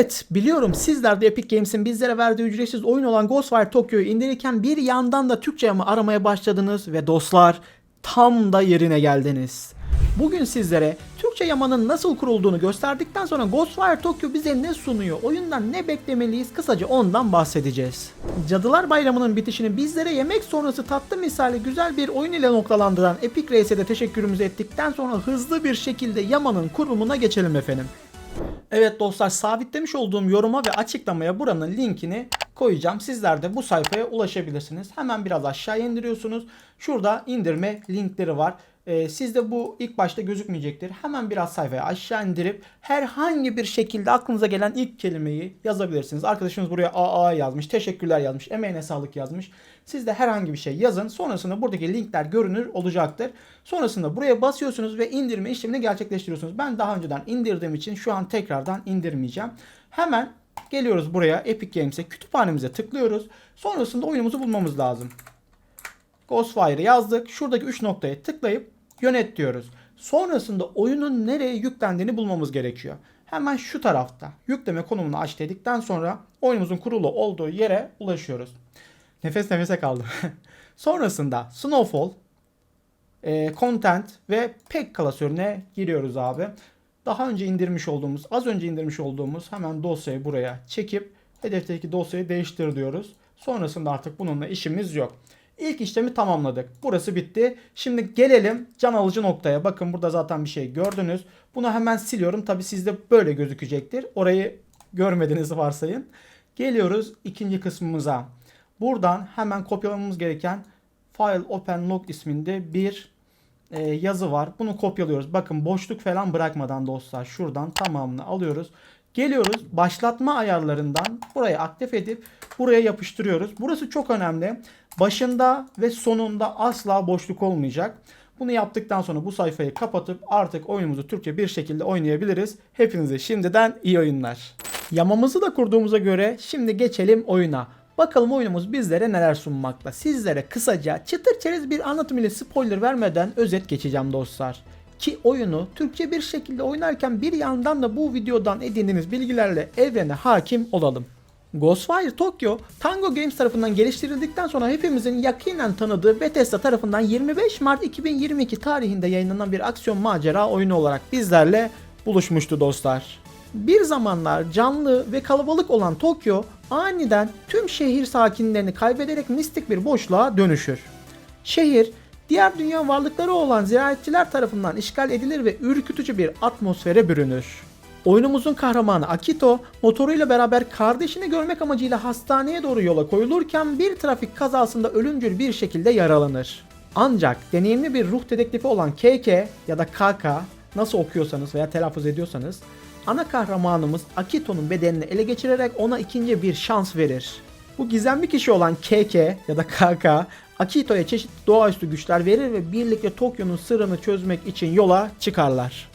Evet biliyorum sizler de Epic Games'in bizlere verdiği ücretsiz oyun olan Ghostwire Tokyo'yu indirirken bir yandan da Türkçe yama aramaya başladınız ve dostlar tam da yerine geldiniz. Bugün sizlere Türkçe yamanın nasıl kurulduğunu gösterdikten sonra Ghostwire Tokyo bize ne sunuyor, oyundan ne beklemeliyiz kısaca ondan bahsedeceğiz. Cadılar Bayramı'nın bitişini bizlere yemek sonrası tatlı misali güzel bir oyun ile noktalandıran Epic Reis'e de teşekkürümüzü ettikten sonra hızlı bir şekilde yamanın kurulumuna geçelim efendim. Evet dostlar sabitlemiş olduğum yoruma ve açıklamaya buranın linkini koyacağım. Sizler de bu sayfaya ulaşabilirsiniz. Hemen biraz aşağı indiriyorsunuz. Şurada indirme linkleri var. Ee, sizde bu ilk başta gözükmeyecektir. Hemen biraz sayfaya aşağı indirip herhangi bir şekilde aklınıza gelen ilk kelimeyi yazabilirsiniz. Arkadaşımız buraya AA yazmış, teşekkürler yazmış, emeğine sağlık yazmış. Siz de herhangi bir şey yazın. Sonrasında buradaki linkler görünür olacaktır. Sonrasında buraya basıyorsunuz ve indirme işlemini gerçekleştiriyorsunuz. Ben daha önceden indirdiğim için şu an tekrardan indirmeyeceğim. Hemen geliyoruz buraya Epic Games'e kütüphanemize tıklıyoruz. Sonrasında oyunumuzu bulmamız lazım. Ghostwire'ı yazdık. Şuradaki 3 noktaya tıklayıp yönet diyoruz. Sonrasında oyunun nereye yüklendiğini bulmamız gerekiyor. Hemen şu tarafta yükleme konumunu aç dedikten sonra oyunumuzun kurulu olduğu yere ulaşıyoruz. Nefes nefese kaldım. Sonrasında Snowfall, e, Content ve Pack klasörüne giriyoruz abi. Daha önce indirmiş olduğumuz, az önce indirmiş olduğumuz hemen dosyayı buraya çekip hedefteki dosyayı değiştir diyoruz. Sonrasında artık bununla işimiz yok. İlk işlemi tamamladık. Burası bitti. Şimdi gelelim can alıcı noktaya. Bakın burada zaten bir şey gördünüz. Bunu hemen siliyorum. Tabi sizde böyle gözükecektir. Orayı görmediğinizi varsayın. Geliyoruz ikinci kısmımıza. Buradan hemen kopyalamamız gereken File Open Log isminde bir e, yazı var. Bunu kopyalıyoruz. Bakın boşluk falan bırakmadan dostlar. Şuradan tamamını alıyoruz. Geliyoruz başlatma ayarlarından burayı aktif edip buraya yapıştırıyoruz. Burası çok önemli. Başında ve sonunda asla boşluk olmayacak. Bunu yaptıktan sonra bu sayfayı kapatıp artık oyunumuzu Türkçe bir şekilde oynayabiliriz. Hepinize şimdiden iyi oyunlar. Yamamızı da kurduğumuza göre şimdi geçelim oyuna. Bakalım oyunumuz bizlere neler sunmakta. Sizlere kısaca çıtır çerez bir anlatım ile spoiler vermeden özet geçeceğim dostlar. Ki oyunu Türkçe bir şekilde oynarken bir yandan da bu videodan edindiğiniz bilgilerle evrene hakim olalım. Ghostwire Tokyo, Tango Games tarafından geliştirildikten sonra hepimizin yakinen tanıdığı Bethesda tarafından 25 Mart 2022 tarihinde yayınlanan bir aksiyon macera oyunu olarak bizlerle buluşmuştu dostlar. Bir zamanlar canlı ve kalabalık olan Tokyo aniden tüm şehir sakinlerini kaybederek mistik bir boşluğa dönüşür. Şehir diğer dünya varlıkları olan ziyaretçiler tarafından işgal edilir ve ürkütücü bir atmosfere bürünür. Oyunumuzun kahramanı Akito motoruyla beraber kardeşini görmek amacıyla hastaneye doğru yola koyulurken bir trafik kazasında ölümcül bir şekilde yaralanır. Ancak deneyimli bir ruh dedektifi olan KK ya da KK nasıl okuyorsanız veya telaffuz ediyorsanız ana kahramanımız Akito'nun bedenini ele geçirerek ona ikinci bir şans verir. Bu gizemli kişi olan KK ya da KK Akito'ya çeşitli doğaüstü güçler verir ve birlikte Tokyo'nun sırrını çözmek için yola çıkarlar.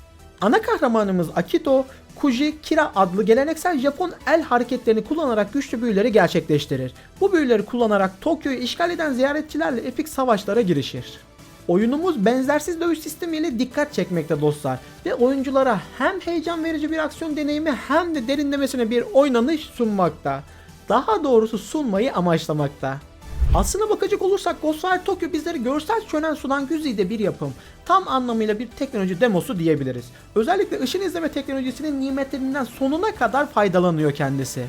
Ana kahramanımız Akito, Kuji Kira adlı geleneksel Japon el hareketlerini kullanarak güçlü büyüleri gerçekleştirir. Bu büyüleri kullanarak Tokyo'yu işgal eden ziyaretçilerle epik savaşlara girişir. Oyunumuz benzersiz dövüş sistemiyle dikkat çekmekte dostlar ve oyunculara hem heyecan verici bir aksiyon deneyimi hem de derinlemesine bir oynanış sunmakta. Daha doğrusu sunmayı amaçlamakta. Aslına bakacak olursak Ghostwire Tokyo bizleri görsel şölen sunan güzide bir yapım. Tam anlamıyla bir teknoloji demosu diyebiliriz. Özellikle ışın izleme teknolojisinin nimetlerinden sonuna kadar faydalanıyor kendisi.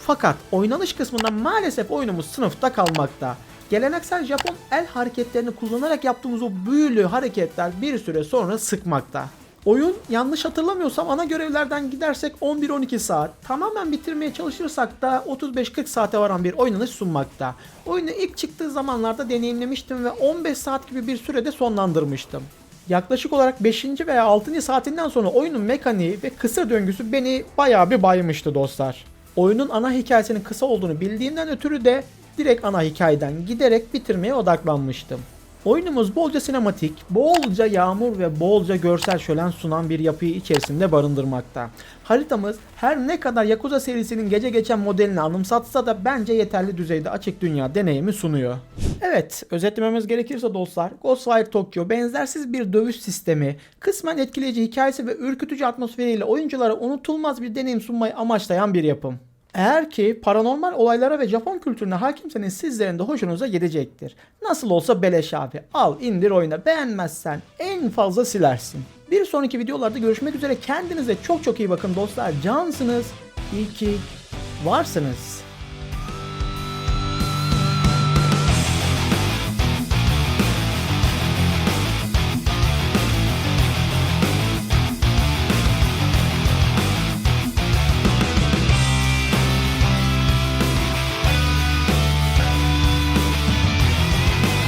Fakat oynanış kısmında maalesef oyunumuz sınıfta kalmakta. Geleneksel Japon el hareketlerini kullanarak yaptığımız o büyülü hareketler bir süre sonra sıkmakta. Oyun yanlış hatırlamıyorsam ana görevlerden gidersek 11-12 saat, tamamen bitirmeye çalışırsak da 35-40 saate varan bir oynanış sunmakta. Oyunu ilk çıktığı zamanlarda deneyimlemiştim ve 15 saat gibi bir sürede sonlandırmıştım. Yaklaşık olarak 5. veya 6. saatinden sonra oyunun mekaniği ve kısa döngüsü beni bayağı bir baymıştı dostlar. Oyunun ana hikayesinin kısa olduğunu bildiğimden ötürü de direkt ana hikayeden giderek bitirmeye odaklanmıştım. Oyunumuz bolca sinematik, bolca yağmur ve bolca görsel şölen sunan bir yapıyı içerisinde barındırmakta. Haritamız her ne kadar Yakuza serisinin gece geçen modelini anımsatsa da bence yeterli düzeyde açık dünya deneyimi sunuyor. Evet, özetlememiz gerekirse dostlar, Ghostwire Tokyo benzersiz bir dövüş sistemi, kısmen etkileyici hikayesi ve ürkütücü atmosferiyle oyunculara unutulmaz bir deneyim sunmayı amaçlayan bir yapım. Eğer ki paranormal olaylara ve Japon kültürüne hakimseniz sizlerin de hoşunuza gidecektir. Nasıl olsa beleş abi. Al indir oyna. Beğenmezsen en fazla silersin. Bir sonraki videolarda görüşmek üzere. Kendinize çok çok iyi bakın dostlar. Cansınız. İyi ki varsınız.